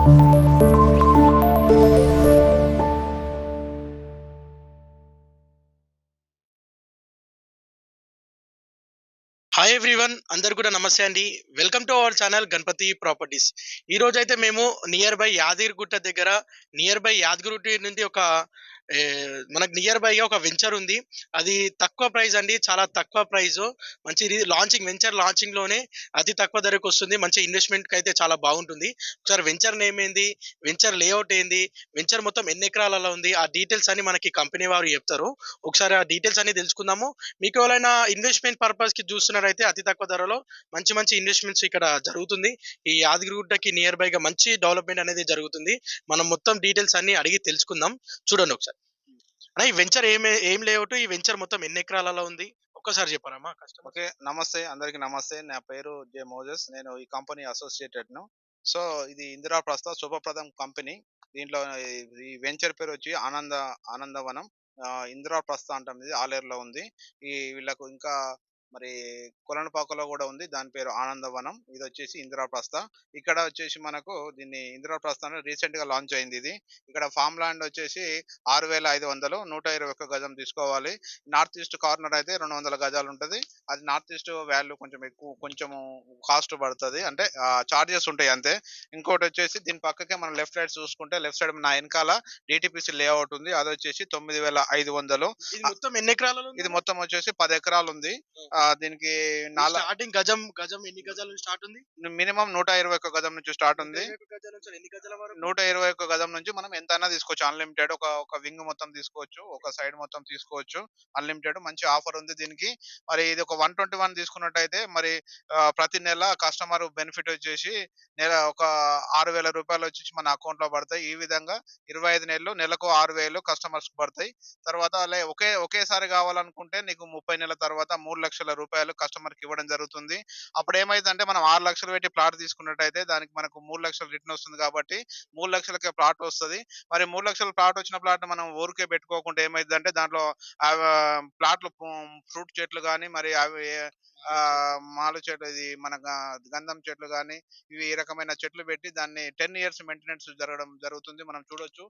Hi everyone అందరు కూడా నమస్తే అండి. Welcome to our channel Ganapathi properties ఈ రోజు అయితే మేము నియర్ బై యాదగిరిగుట్ట దగ్గర నియర్ బై యాదగిరి నుండి ఒక మనకు నియర్ బైగా ఒక వెంచర్ ఉంది. అది తక్కువ ప్రైస్ అండి చాలా తక్కువ ప్రైస్ మంచి లాంచింగ్ వెంచర్ లాంచింగ్లోనే అతి తక్కువ ధరకు వస్తుంది. మంచి ఇన్వెస్ట్మెంట్కి అయితే చాలా బాగుంటుంది. ఒకసారి వెంచర్ నేమ్ ఏంది? వెంచర్ లేఅవుట్ ఏంది? వెంచర్ మొత్తం ఎన్ని ఎకరాలలో ఉంది? ఆ డీటెయిల్స్ అన్ని మనకి కంపెనీ వారు చెప్తారు. ఒకసారి ఆ డీటెయిల్స్ అన్ని తెలుసుకుందాము. మీకు ఎవరైనా ఇన్వెస్ట్మెంట్ పర్పస్కి చూస్తున్నారైతే అతి తక్కువ ధరలో మంచి మంచి ఇన్వెస్ట్మెంట్స్ ఇక్కడ జరుగుతుంది. ఈ యాదగిరిగుట్టకి నియర్ బై గా మంచి డెవలప్మెంట్ అనేది జరుగుతుంది. మనం మొత్తం డీటెయిల్స్ అన్ని అడిగి తెలుసుకుందాం. చూడండి ఒకసారి. అన్న ఈ వెంచర్ ఏం ఏం లేఅవుట్? ఈ వెంచర్ మొత్తం ఎన్ని ఎకరాలలో ఉంది? ఒక్కసారి చెప్పారమ్మా కస్టమర్ ఓకే నమస్తే అందరికి నమస్తే. నా పేరు జే మోజెస్. నేను ఈ కంపెనీ అసోసియేటెడ్ను సో ఇది ఇందిరా ప్రస్థ శుభప్రదం కంపెనీ. దీంట్లో ఈ- వెంచర్ పేరు వచ్చి ఆనంద ఆనందవనం. ఇందిరా ప్రస్థ అంటాం ఇది ఆలేరులో ఉంది. ఈ వీళ్ళకు ఇంకా మరి కొలనపాకలో కూడా ఉంది. దాని పేరు ఆనందవనం. ఇది వచ్చేసి ఇందిరా ప్రస్థ ఇక్కడ వచ్చేసి మనకు దీన్ని ఇందిరా ప్రస్థ రీసెంట్గా లాంచ్ అయింది ఇది. ఇక్కడ ఫామ్ ల్యాండ్ వచ్చేసి ఆరు వేల ఐదు వందలు నూట ఇరవై ఒక్క గజం తీసుకోవాలి. నార్త్ ఈస్ట్ కార్నర్ అయితే రెండు వందల గజాలు ఉంటుంది. అది నార్త్ ఈస్ట్ వాల్యూ కొంచెం ఎక్కువ కొంచెం కాస్ట్ పడుతుంది. అంటే చార్జెస్ ఉంటాయి అంతే. ఇంకోటి వచ్చేసి దీని పక్కకే మనం లెఫ్ట్ సైడ్ చూసుకుంటే లెఫ్ట్ సైడ్ నా వెనకాల డిటిపిసి లేఅవుట్ ఉంది. అది వచ్చేసి తొమ్మిది వేల ఐదు వందలు. ఇది మొత్తం ఎన్ని ఎకరాలలో ఉంది? ఇది మొత్తం వచ్చేసి పది ఎకరాలు ఉంది. దీనికి స్టార్టింగ్ గజం గజం ఎన్ని గజాల నుంచి స్టార్ట్ ఉంది? మినిమం నూట ఇరవై ఒక్క గజం నుంచి స్టార్ట్ ఉంది. నూట ఇరవై ఒక్క గజం నుంచి మనం ఎంత అయినా తీసుకోవచ్చు. అన్లిమిటెడ్ ఒక ఒక వింగ్ మొత్తం తీసుకోవచ్చు. ఒక సైడ్ మొత్తం తీసుకోవచ్చు. అన్లిమిటెడ్ మంచి ఆఫర్ ఉంది దీనికి. మరి ఇది ఒక వన్ ట్వంటీ వన్ తీసుకున్నట్టయితే మరి ప్రతి నెల కస్టమర్ బెనిఫిట్ వచ్చేసి నెల ఒక ఆరు వేల రూపాయలు వచ్చేసి మన అకౌంట్లో పడతాయి. ఈ విధంగా ఇరవై ఐదు నెలలు నెలకు ఆరు వేలు కస్టమర్స్ పడతాయి. తర్వాత ఒకే ఒకేసారి కావాలనుకుంటే నీకు ముప్పై నెలల తర్వాత మూడు లక్షల రూపాయలు కస్టమర్కి ఇవ్వడం జరుగుతుంది. అప్పుడు ఏమైందంటే మనం ఆరు లక్షలు పెట్టి ప్లాట్ తీసుకున్నట్టయితే దానికి మనకు మూడు లక్షలు రిటర్న్ వస్తుంది కాబట్టి మూడు లక్షలకే ప్లాట్ వస్తుంది. మరి మూడు లక్షల ప్లాట్ వచ్చిన ప్లాట్ మనం ఊరికే పెట్టుకోకుండా ఏమైందంటే దాంట్లో ప్లాట్లు ఫ్రూట్ చెట్లు కానీ మరి అవి ఆ, మాలు చెట్లు ఇది మన గంధం చెట్లు కానీ ఇవి ఈ రకమైన చెట్లు పెట్టి దాన్ని టెన్ ఇయర్స్ మెయింటెనెన్స్ జరగడం జరుగుతుంది. మనం చూడొచ్చు.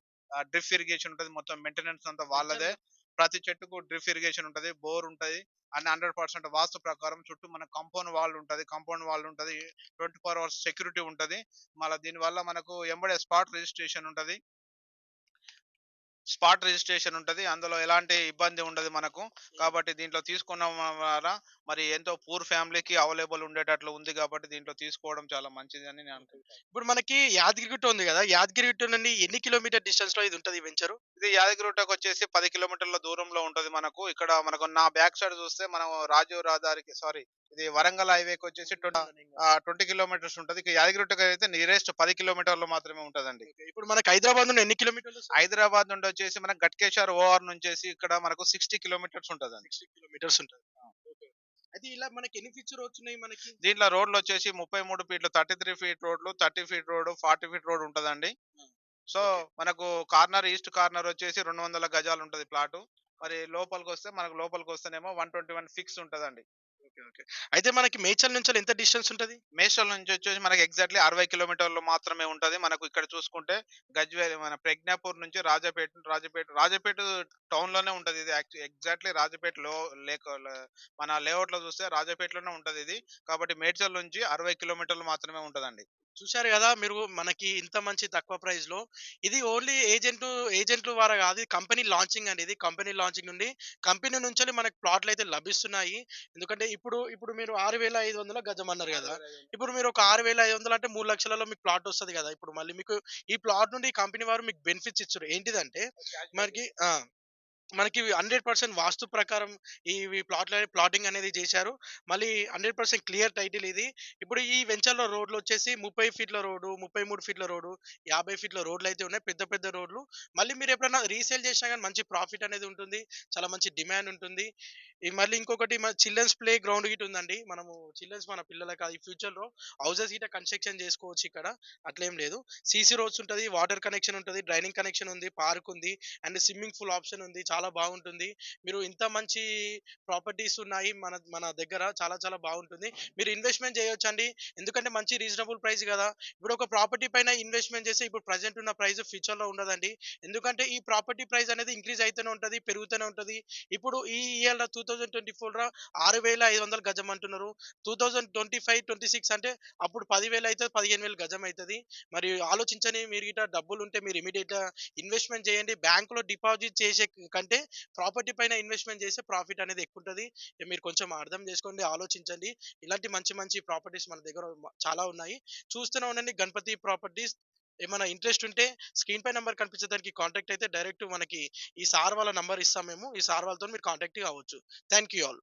డ్రిప్ ఇరిగేషన్ ఉంటుంది. మొత్తం మెయింటెనెన్స్ అంతా వాళ్ళదే. ప్రతి చెట్టుకు డ్రిప్ ఇరిగేషన్ ఉంటది బోర్ ఉంటది అండ్ హండ్రెడ్ పర్సెంట్ వాస్తు ప్రకారం చుట్టూ మన కంపౌండ్ వాల్ ఉంటది కాంపౌండ్ వాల్ ఉంటది ట్వంటీ ఫోర్ అవర్స్ సెక్యూరిటీ ఉంటది. మళ్ళీ దీని వల్ల మనకు ఎంబడే స్పాట్ రిజిస్ట్రేషన్ ఉంటది. స్పాట్ రిజిస్ట్రేషన్ ఉంటది. అందులో ఎలాంటి ఇబ్బంది ఉండదు మనకు. కాబట్టి దీంట్లో తీసుకున్న వల్ల మరి ఎంతో పూర్ ఫ్యామిలీకి అవైలబుల్ ఉండేటట్లు ఉంది కాబట్టి దీంట్లో తీసుకోవడం చాలా మంచిది అని నేను అనుకుంటున్నాను ఇప్పుడు మనకి యాదగిరిగుట్ట ఉంది కదా. యాదగిరిగుట్ట నుండి ఎన్ని కిలోమీటర్ డిస్టెన్స్లో ఇది ఉంటుంది వెంచర్? ఇది యాదగిరిగుట్టకు వచ్చేసి పది కిలోమీటర్ల దూరంలో ఉంటది మనకు. ఇక్కడ మనకు నా బ్యాక్ సైడ్ చూస్తే మనం రాజీవ్ రహదారికి సారీ ఇది వరంగల్ హైవేకి వచ్చేసి ట్వంటీ కిలోమీటర్స్ ఉంటది. ఇక యాదగిరిగుట్టకు అయితే నియరెస్ట్ పది కిలోమీటర్లు మాత్రమే ఉంటదండి. ఇప్పుడు మనకి హైదరాబాద్ నుండి ఎన్ని కిలోమీటర్లు హైదరాబాద్ నుండి వచ్చేసి మన గట్కేశ్వర్ ఓఆర్ నుంచేసి ఇక్కడ మనకు సిక్స్టీ కిలోమీటర్స్ ఉంటదండి. సిక్స్టీ కిలోమీటర్స్ ఉంటుంది. అయితే ఇలా మనకి ఎన్ని ఫీచర్ వచ్చినాయి మనకి? దీంట్లో రోడ్లు వచ్చేసి ముప్పై మూడు ఫీట్లు థర్టీ త్రీ ఫీట్ రోడ్లు thirty feet road forty feet road ఉంటదండి. సో. మనకు కార్నర్ ఈస్ట్ కార్నర్ వచ్చేసి రెండు వందల గజాలు ఉంటది ప్లాట్. మరి లోపలికి వస్తే మనకు లోపలికి వస్తేనేమో వన్ ట్వంటీ వన్ ఫిక్స్ ఉంటదండి. Okay okay. అయితే మనకి మేచల్ నుంచి ఎంత డిస్టెన్స్ ఉంటుంది? మేచల్ నుంచి వచ్చేసి మనకి ఎగ్జాక్ట్లీ అరవై కిలోమీటర్లు మాత్రమే ఉంటది. మనకు ఇక్కడ చూసుకుంటే గజ్వేల్ మన ప్రజ్ఞాపూర్ నుంచి రాజపేట రాజపేట రాజపేట టౌన్లోనే ఉంటది ఇది ఎగ్జాక్ట్లీ రాజపేట లో లేక మన లేఅవుట్‌లో చూస్తే రాజపేటలోనే ఉంటది ఇది. కాబట్టి మేడ్చల్ నుంచి అరవై కిలోమీటర్లు మాత్రమే ఉంటదండి. చూశారు కదా! మీరు మనకి ఇంత మంచి తక్కువ ప్రైస్లో ఇది ఓన్లీ ఏజెంట్ ఏజెంట్లు వారా కాదు ఇది కంపెనీ లాంచింగ్ అండి. ఇది కంపెనీ లాంచింగ్ నుండి కంపెనీ నుంచి మనకి ప్లాట్లు అయితే లభిస్తున్నాయి. ఎందుకంటే ఇప్పుడు ఇప్పుడు మీరు ఆరు వేల ఐదు వందల గజం అన్నారు కదా ఇప్పుడు మీరు ఒక ఆరు వేల ఐదు వందలు అంటే మూడు లక్షలలో మీకు ప్లాట్ వస్తుంది కదా! ఇప్పుడు మళ్ళీ మీకు ఈ ప్లాట్ నుండి కంపెనీ వారు మీకు బెనిఫిట్స్ ఇచ్చారు ఏంటిదంటే మనకి ఆ, మనకి హండ్రెడ్ పర్సెంట్ వాస్తు ప్రకారం ఈ ప్లాట్ ప్లాటింగ్ అనేది చేశారు. మళ్ళీ హండ్రెడ్ పర్సెంట్ క్లియర్ టైటిల్ ఇది. ఇప్పుడు ఈ వెంచర్లో రోడ్లు వచ్చేసి ముప్పై ఫీట్ల రోడ్డు ముప్పై మూడు ఫీట్ల రోడ్డు యాభై ఫీట్ల రోడ్లు అయితే ఉన్నాయి పెద్ద పెద్ద రోడ్లు. మళ్ళీ మీరు ఎప్పుడైనా రీసేల్ చేసినా కానీ మంచి ప్రాఫిట్ అనేది ఉంటుంది. చాలా మంచి డిమాండ్ ఉంటుంది. మళ్ళీ ఇంకొకటి మన చిల్డ్రన్స్ ప్లే గ్రౌండ్ గిట్ ఉందండి మనము చిల్డ్రన్స్ మన పిల్లలకి అది ఫ్యూచర్లో హౌసెస్ గిట్ట కన్స్ట్రక్షన్ చేసుకోవచ్చు ఇక్కడ అట్లేం లేదు సీసీ రోడ్స్ ఉంటుంది వాటర్ కనెక్షన్ ఉంటుంది డ్రైనింగ్ కనెక్షన్ ఉంది పార్క్ ఉంది అండ్ స్విమ్మింగ్ పూల్ ఆప్షన్ ఉంది చాలా బాగుంటుంది. మీరు ఇంత మంచి ప్రాపర్టీస్ ఉన్నాయి మన మన దగ్గర చాలా చాలా బాగుంటుంది. మీరు ఇన్వెస్ట్‌మెంట్ చేయొచ్చండి. ఎందుకంటే మంచి రీజనబుల్ ప్రైస్ కదా ఇప్పుడు ఒక ప్రాపర్టీ పైన ఇన్వెస్ట్‌మెంట్ చేస్తే ఇప్పుడు ప్రజెంట్ ఉన్న ప్రైస్ ఫ్యూచర్‌లో ఉండదండి. ఎందుకంటే ఈ ప్రాపర్టీ ప్రైస్ అనేది ఇంక్రీజ్ అవుతూనే ఉంటుంది పెరుగుతూనే ఉంటుంది ఇప్పుడు ఈ టూ తౌజండ్ ట్వంటీ ఫోర్ ఆరు వేల ఐదు వందలు గజం అంటున్నారు. 2025, 26 అంటే అప్పుడు పదివేలు అవుతుంది పదిహేను వేలు గజం అవుతుంది మరి ఆలోచించని మీరు గిట్ట డబ్బులు ఉంటే మీరు ఇమీడియట్గా ఇన్వెస్ట్‌మెంట్ చేయండి. బ్యాంకులో డిపాజిట్ చేసే కంటే ప్రాపర్టీ పైన ఇన్వెస్ట్‌మెంట్ చేస్తే ప్రాఫిట్ అనేది ఎక్కువ ఉంటుంది మీరు కొంచెం అర్థం చేసుకోండి. ఆలోచించండి. ఇలాంటి మంచి మంచి ప్రాపర్టీస్ మన దగ్గర చాలా ఉన్నాయి. చూస్తూనే ఉండండి గణపతి ప్రాపర్టీస్. ఏమైనా ఇంట్రెస్ట్ ఉంటే స్క్రీన్ పై నెంబర్ కనిపించే దానికి కాంటాక్ట్ అయితే డైరెక్ట్ మనకి ఈ సార్ వాళ్ళ నంబర్ ఇస్తాం మేము. ఈ సార్ వాళ్ళతోని మీరు కాంటాక్ట్ కావచ్చు. Thank you all.